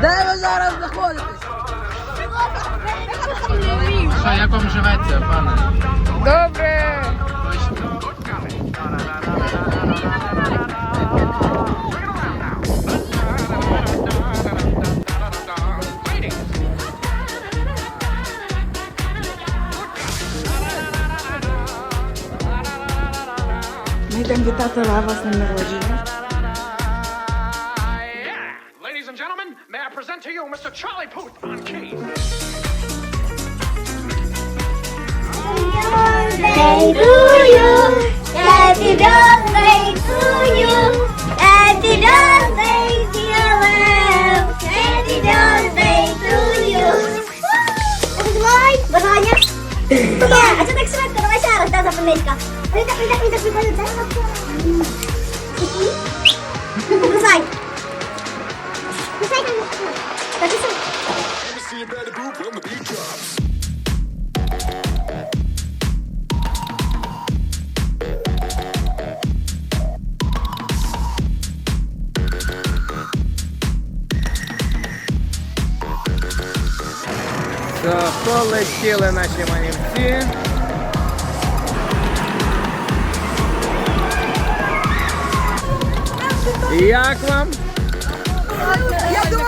Де ви зараз знаходитесь? Що, як вам живеться, пане? Добре. Точно. Ми йдемо вітати Лева з ним народження. you Mr. Charlie Puth on keys. birthday to you. Happy birthday to you. Happy birthday, dear Lem. Happy birthday to you. Давай, бажання. Ні, а це так швидко, давай ще раз, да, запомнитька. Прийде, прийде, прийде, прийде, це Які? Кусай. Кусай там. Так, кусай. Все, полетіли наші манівці. Як вам? Я думав,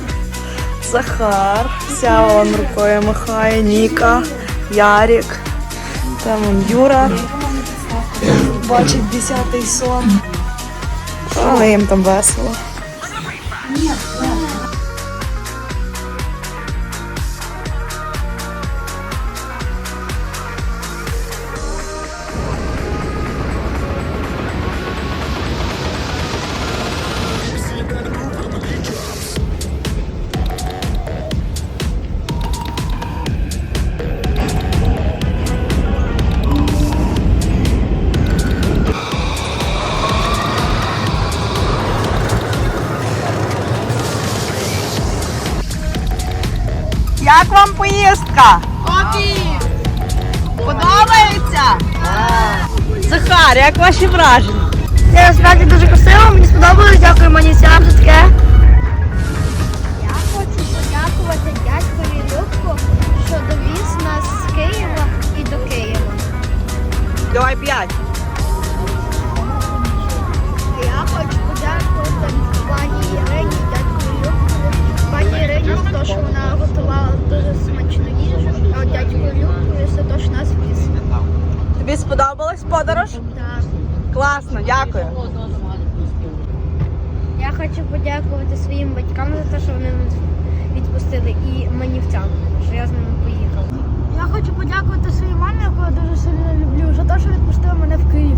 Захар, вся он рукою махає, Ніка, Ярік, там Юра. Бачить десятий сон. Але їм там весело. Вам поїздка? Подобається? Захар, як ваші враження? Це насправді дуже красиво, мені сподобалось, дякую манісям за таке. Я хочу подякувати дядькові Любку, що довіз нас з Києва і до Києва. Давай п'ять. За те, що вона готувала дуже смачну їжу, а дядьку Любку за те, що нас віз. Тобі сподобалась подорож? Так. Класно, дякую. Я хочу подякувати своїм батькам за те, що вони нас відпустили, і манівцям, що я з ними поїхала. Я хочу подякувати своїй мамі, яку я дуже сильно люблю, за те, що відпустила мене в Київ.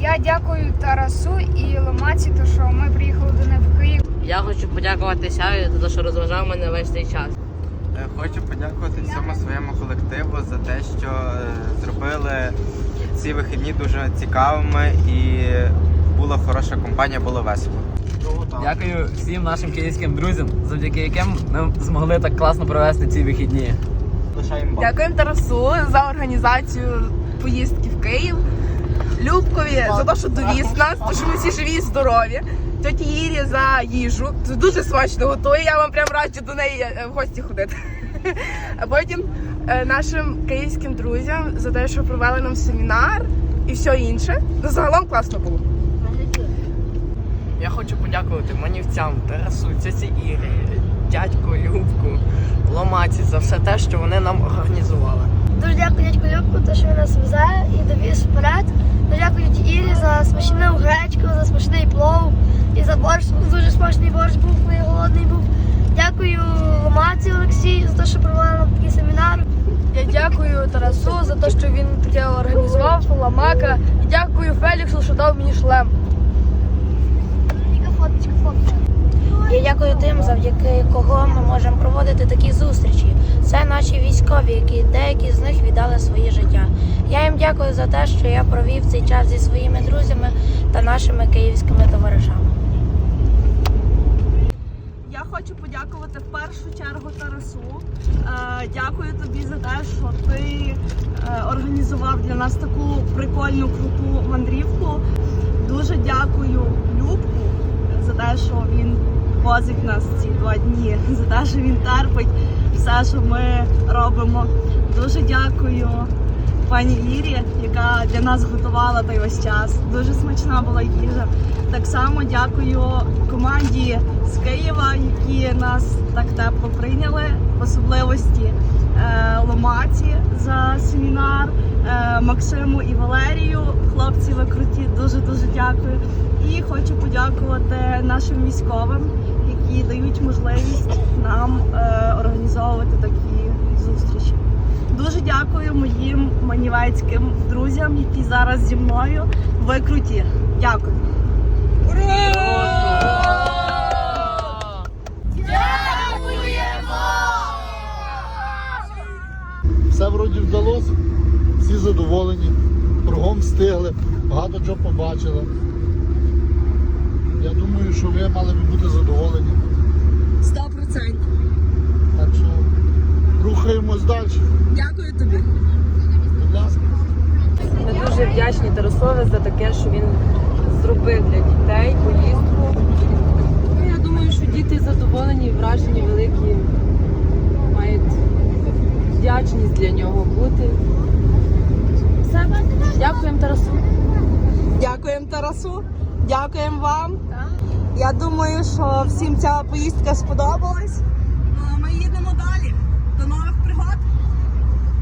Я дякую Тарасу і Ломаці, то що ми приїхали до них в Київ. Я хочу подякувати Сяві за те, що розважав мене весь цей час. Е, Хочу подякувати всьому своєму колективу за те, що е, зробили ці вихідні дуже цікавими і була хороша компанія, було весело. Дякую всім нашим київським друзям, завдяки яким ми змогли так класно провести ці вихідні. Дякуємо Тарасу за організацію поїздки в Київ. Любкові за те, що довіз нас, то що ми всі живі і здорові. Тьоті Ірі за їжу. Це дуже смачно готує. Я вам прям раджу до неї е, в гості ходити. А потім е, нашим київським друзям за те, що провели нам семінар і все інше. Ну, загалом класно було. Я хочу подякувати манівцям, Тарасу, цяці Ірі, дядьку Любку, Ломаці за все те, що вони нам організували. Дуже дякую дядьку Любку, те, що він нас везе і довіз вперед. Дякую тіті Ірі за смачну гречку, за смачний плов і за борщ. Дуже смачний борщ був, коли я голодний був. Дякую Ломаці Олексію за те, що провели нам такий семінар. Я дякую Тарасу за те, що він таке організував, Ламака. І дякую Феліксу, що дав мені шлем. Дякую тим, завдяки кого ми можемо проводити такі зустрічі. Це наші військові, які деякі з них віддали своє життя. Я їм дякую за те, що я провів цей час зі своїми друзями та нашими київськими товаришами. Я хочу подякувати в першу чергу Тарасу. Е, Дякую тобі за те, що ти е, організував для нас таку прикольну круту мандрівку. Дуже дякую Любку за те, що він возить нас ці два дні, за те, що він терпить все, що ми робимо. Дуже дякую пані Ірі, яка для нас готувала той весь час. Дуже смачна була їжа. Так само дякую команді з Києва, які нас так тепло прийняли, в особливості е, Ломаці за семінар, е, Максиму і Валерію. Хлопці, ви круті, дуже дуже дякую. І хочу подякувати нашим військовим, які дають можливість нам е, організовувати такі зустрічі. Дуже дякую моїм манівецьким друзям, які зараз зі мною. Ви круті. Дякую. Все вроді вдалося, всі задоволені, кругом встигли, багато чого побачили. Я думаю, що ви мали б бути задоволені. 100%. Так що рухаємось далі. Дякую тобі. Будь ласка. Ми дуже вдячні Тарасові за таке, що він зробив для дітей поїздку. Ну, я думаю, що діти задоволені, вражені великі, мають вдячність для нього бути. Все, дякуємо Тарасу. Дякуємо Тарасу. Дякуємо вам. Я думаю, що всім ця поїздка сподобалась. Ну, ми їдемо.